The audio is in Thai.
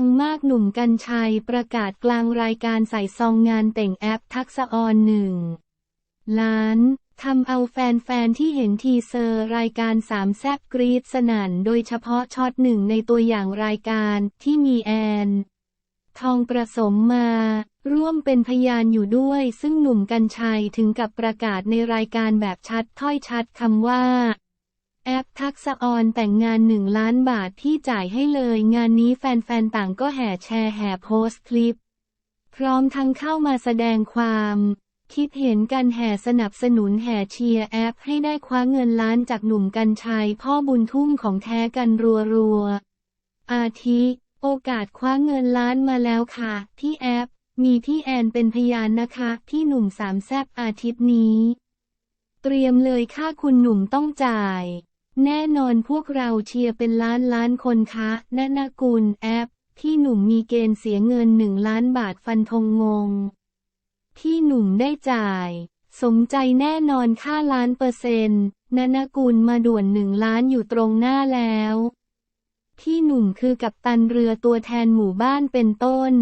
ปังมากหนุ่มกัญชัยประกาศกลางรายการใส่ซองงานแต่งแอปทักษออนหนึ่งล้านทำเอาแฟนๆที่เห็นทีเซอร์รายการสามแซบกรีดสนั่นโดยเฉพาะช็อตหนึ่งในตัวอย่างรายการที่มีแอน ทองประสมมา ร่วมเป็นพยานอยู่ด้วย ซึ่งหนุ่มกัญชัยถึงกับประกาศในรายการแบบชัดถ้อยชัดคำว่า แอปทักษะออนแต่งงานหนึ่งล้านบาทที่จ่ายให้เลยงานนี้แฟนๆ ต่างก็แห่แชร์แห่โพสต์คลิป พร้อมทั้งเข้ามาแสดงความ คิดเห็นกันแห่สนับสนุนแห่เชียร์แอปให้ได้คว้าเงินล้านจากหนุ่มกัญชัยพ่อบุญทุ่มของแท้กันรัวๆ อาทิ โอกาสคว้าเงินล้านมาแล้วค่ะ ที่แอป มีพี่แอนเป็นพยานนะคะ ที่หนุ่มสามแซบอาทิตย์นี้ เตรียมเลยค่าคุณหนุ่มต้องจ่าย แน่นอนพวกเราเชียร์เป็นล้านล้านคนคะนนากุลแอป ที่หนุ่มมีเกณฑ์เสียเงินหนึ่งล้านบาทฟันธงงง ที่หนุ่มได้จ่าย สมใจแน่นอนค่าล้านเปอร์เซ็นต์นนากุลมาด่วนหนึ่งล้านอยู่ตรงหน้าแล้ว ที่หนุ่มคือกับตันเรือตัวแทนหมู่บ้านเป็นต้น